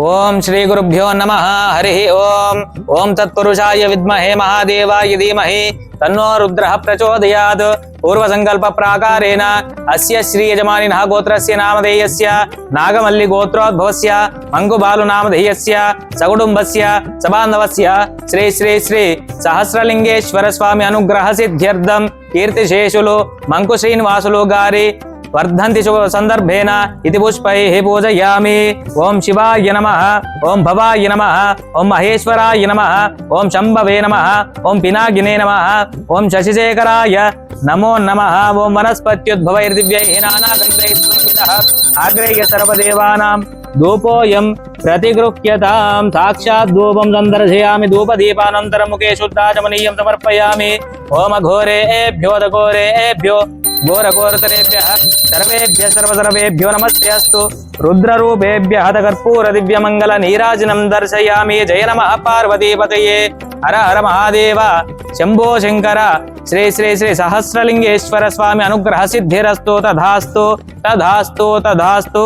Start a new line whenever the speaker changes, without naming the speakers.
ఓం శ్రీ గురుభ్యో నమ హరి ఓం. ఓం తత్పురుషాయ విద్మహే మహాదేవాయ ధీమహి. తన్నో రుద్ర ప్రచోదయాత్. పూర్వసంకల్ప ప్రాకారేణ. అస్య శ్రీ యజమానినః గోత్రస్య నామధేయస్య. నాగమల్లి గోత్రోద్భవస్య. మంగుబాలు నామధేయస్య. సకుటుంబస్య సబాంధవస్య. శ్రీ శ్రీ శ్రీ సహస్రలింగేశ్వర స్వామి అనుగ్రహ సిద్ధ్యర్థం. కీర్తిశేషులు మంకు శ్రీనివాసులు గారి वर्धन्ति शुभसन्दर्भेण इति हे पूजयामि। ॐ शिवाय नमः ॐ भवाय नमः ॐ महेश्वराय नमः ॐ शम्भवे नमः ॐ पिनागिने नमः ॐ शशिशेखराय नमो नमः ॐ वनस्पत्युद्भवैर्दिव्यैः नानागन्धैः आग्रेय सर्वदेवानां धूपोऽयं प्रतिगृह्यतां। साक्षात् धूपं सन्दर्शयामि धूपदीपानन्तरं मुखे शुद्धाचमनीयं समर्पयामि। ओम घोरे एभ्यो दघोरे एभ्यो घोरघोरतरेभ्यः సర్వేభ్య సర్వసర్వేభ్యో నమస్తే అస్తు రుద్రరూపేభ్య హతకర్పూర దివ్యమంగళ నీరాజనం దర్శయామి. జయ నమ పార్వతీపతయే. హర హర మహాదేవ. శంభో శంకర. శ్రీ శ్రీ శ్రీ సహస్రలింగేశ్వర స్వామి అనుగ్రహ సిద్ధిరస్తు తధాస్తు తధాస్తు తధాస్తు